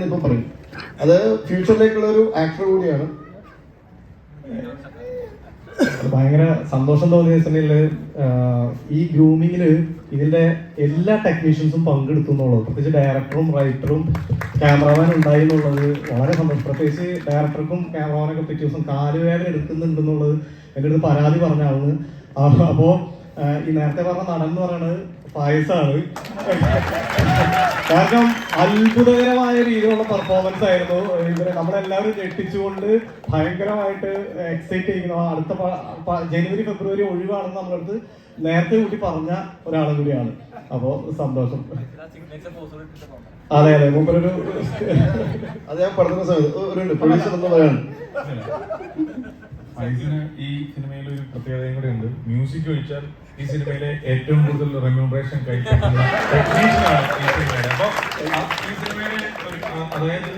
ഇപ്പൊ പറയും. അത് ഫ്യൂച്ചറിലേക്കുള്ള ഒരു ആക്ടർ കൂടിയാണ് ഭയങ്കര സന്തോഷം തോന്നിയ സമയത്ത് ഈ ഗ്രൂമിങ്ങിൽ ഇതിന്റെ എല്ലാ ടെക്നീഷ്യൻസും പങ്കെടുത്തു എന്നുള്ളത് പ്രത്യേകിച്ച് ഡയറക്ടറും റൈറ്ററും ക്യാമറമാൻ ഉണ്ടായി എന്നുള്ളത് വളരെ സന്തോഷം. പ്രത്യേകിച്ച് ഡയറക്ടർക്കും ക്യാമറമാനൊക്കെ പിറ്റേ ദിവസം കാലുവേദന എടുക്കുന്നുണ്ടെന്നുള്ളത് എന്റെ അടുത്ത് പരാതി പറഞ്ഞാണ് അപ്പോ ആ, ഈ നേരത്തെ പറഞ്ഞ നടൻ എന്ന് പറയുന്നത് ഫായിസാണ് കാരണം അത്ഭുതകരമായ രീതിയിലുള്ള പെർഫോമൻസ് ആയിരുന്നു ഇവരെ നമ്മളെല്ലാവരും ഞെട്ടിച്ചുകൊണ്ട് ഭയങ്കരമായിട്ട് എക്സൈറ്റ് ചെയ്യുന്നു അടുത്ത ജനുവരി ഫെബ്രുവരി ഒഴിവാണെന്ന് നമ്മളടുത്ത് നേരത്തെ കൂട്ടി പറഞ്ഞ ഒരാളും കൂടിയാണ് അപ്പോ സന്തോഷം അതെ അതെ മുമ്പൊരു അത് ഞാൻ പറഞ്ഞ സമയത്ത് ഒരു പ്രൊഡ്യൂസർ പറയാണ് ഫൈസിന് ഈ സിനിമയിൽ ഒരു പ്രത്യേകതയും കൂടെ ഉണ്ട്. മ്യൂസിക് ഒഴിച്ചാൽ ഈ സിനിമയിലെ ഏറ്റവും കൂടുതൽ റെമ്യൂണറേഷൻ ടെക്നീഷ്യനാണ് ഈ ഈ സിനിമയിലെ അതായത്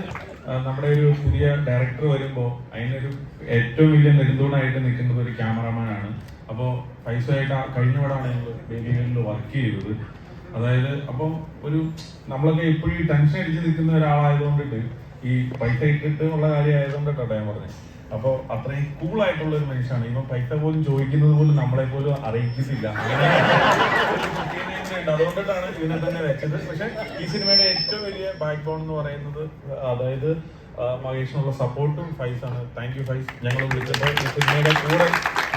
നമ്മുടെ ഒരു പുതിയ ഡയറക്ടർ വരുമ്പോൾ അതിനൊരു ഏറ്റവും വലിയ നെടുന്തൂണായിട്ട് നിൽക്കുന്നത് ഒരു ക്യാമറമാനാണ് അപ്പോൾ ഫൈസുമായിട്ട് ആ കഴിഞ്ഞ പടമാണ് ഞങ്ങൾ വേദികളിൽ വർക്ക് ചെയ്തത്. അതായത് അപ്പം ഒരു നമ്മളൊക്കെ എപ്പോഴും ടെൻഷൻ അടിച്ച് നിൽക്കുന്ന ഒരാളായതുകൊണ്ടിട്ട് ഈ പൈസ ഇട്ടിട്ട് ഉള്ള കാര്യം ആയതുകൊണ്ടിട്ടാണ് ഞാൻ പറഞ്ഞത്. അപ്പോൾ അത്രയും കൂൾ ആയിട്ടുള്ള ഒരു മനുഷ്യനാണ്. ഇവൻ പൈസ പോലും ചോദിക്കുന്നത് പോലും നമ്മളെ പോലും അറിയിക്കുന്നില്ല. അതുകൊണ്ടിട്ടാണ് ഇവനെ തന്നെ വെച്ചത്. പക്ഷെ ഈ സിനിമയുടെ ഏറ്റവും വലിയ ബാക്ക് ബോൺ എന്ന് പറയുന്നത് അതായത് മഹേഷിനുള്ള സപ്പോർട്ടും ഫൈസ് ആണ് താങ്ക് യു ഫൈസ്. ഞങ്ങൾ വിളിച്ചപ്പോൾ ഈ സിനിമയുടെ കൂടെ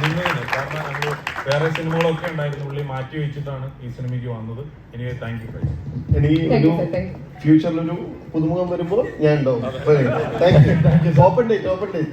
നിന്നതിന് കാരണം ഞങ്ങൾ വേറെ സിനിമകളൊക്കെ ഉണ്ടായിരുന്നു. പുള്ളി മാറ്റി വെച്ചിട്ടാണ് ഈ സിനിമയ്ക്ക് വന്നത്. എനിക്ക് താങ്ക് യു ഫൈസ്. you. ഫ്യൂച്ചറിലൊരു പുതുമുഖം വരുമ്പോൾ ഞാൻ ഉണ്ടാവും. Open date open date